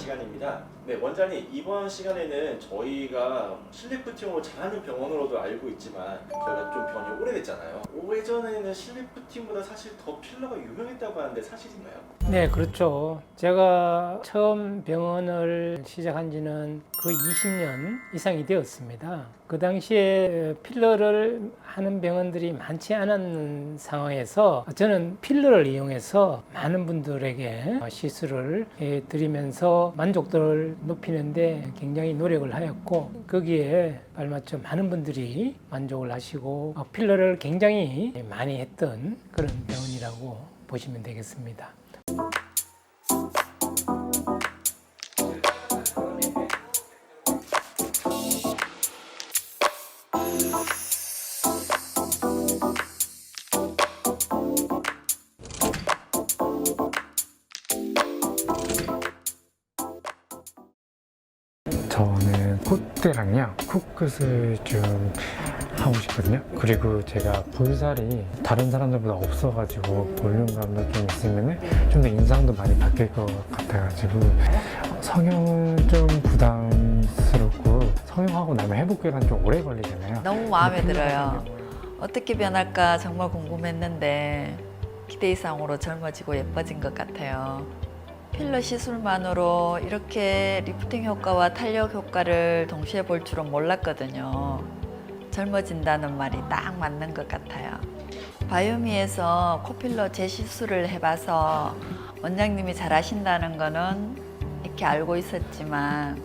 시간입니다. 네, 원장님 이번 시간에는 저희가 실리프팅으로 잘하는 병원으로도 알고 있지만 저희가 좀 병원이 오래됐잖아요. 오래전에는 실리프팅보다 사실 더 필러가 유명했다고 하는데 사실인가요? 네, 그렇죠. 제가 처음 병원을 시작한 지는 거의 20년 이상이 되었습니다. 그 당시에 필러를 하는 병원들이 많지 않은 상황에서 저는 필러를 이용해서 많은 분들에게 시술을 해 드리면서 만족도를 높이는데 굉장히 노력을 하였고 거기에 발맞춰 많은 분들이 만족을 하시고 필러를 굉장히 많이 했던 그런 병원이라고 보시면 되겠습니다. 저는 콧대랑요 코끝을 좀 하고 싶거든요 그리고 제가 볼살이 다른 사람들보다 없어가지고 볼륨감도 좀 있으면 좀 더 인상도 많이 바뀔 것 같아가지고 성형은 좀 부담스럽고 성형하고 나면 회복 기간 좀 오래 걸리잖아요 너무 마음에 들어요. 어떻게 변할까 정말 궁금했는데 기대 이상으로 젊어지고 예뻐진 것 같아요. 필러 시술만으로 이렇게 리프팅 효과와 탄력 효과를 동시에 볼 줄은 몰랐거든요. 젊어진다는 말이 딱 맞는 것 같아요. 바이오미에서 코필러 재시술을 해봐서 원장님이 잘하신다는 거는 이렇게 알고 있었지만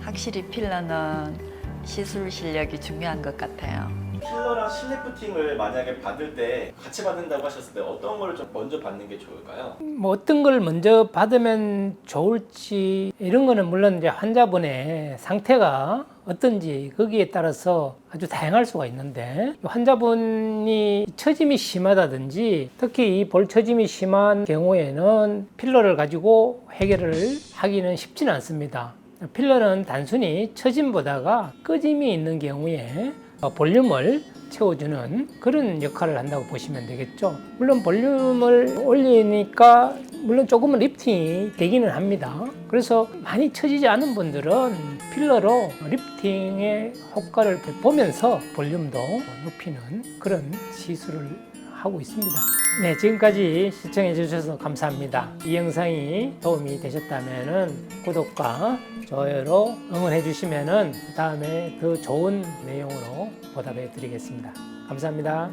확실히 필러는 시술 실력이 중요한 것 같아요. 필러랑 실리프팅을 만약에 받을 때 같이 받는다고 하셨을 때 어떤 걸 좀 먼저 받는 게 좋을까요? 뭐 어떤 걸 먼저 받으면 좋을지 이런 거는 물론 이제 환자분의 상태가 어떤지 거기에 따라서 아주 다양할 수가 있는데 환자분이 처짐이 심하다든지 특히 이 볼 처짐이 심한 경우에는 필러를 가지고 해결을 하기는 쉽지는 않습니다. 필러는 단순히 처짐보다가 꺼짐이 있는 경우에 어, 볼륨을 채워주는 그런 역할을 한다고 보시면 되겠죠. 물론 볼륨을 올리니까 물론 조금은 리프팅이 되기는 합니다. 그래서 많이 처지지 않은 분들은 필러로 리프팅의 효과를 보면서 볼륨도 높이는 그런 시술을 하고 있습니다. 네, 지금까지 시청해 주셔서 감사합니다. 이 영상이 도움이 되셨다면 구독과 좋아요로 응원해 주시면 다음에 더 좋은 내용으로 보답해 드리겠습니다. 감사합니다.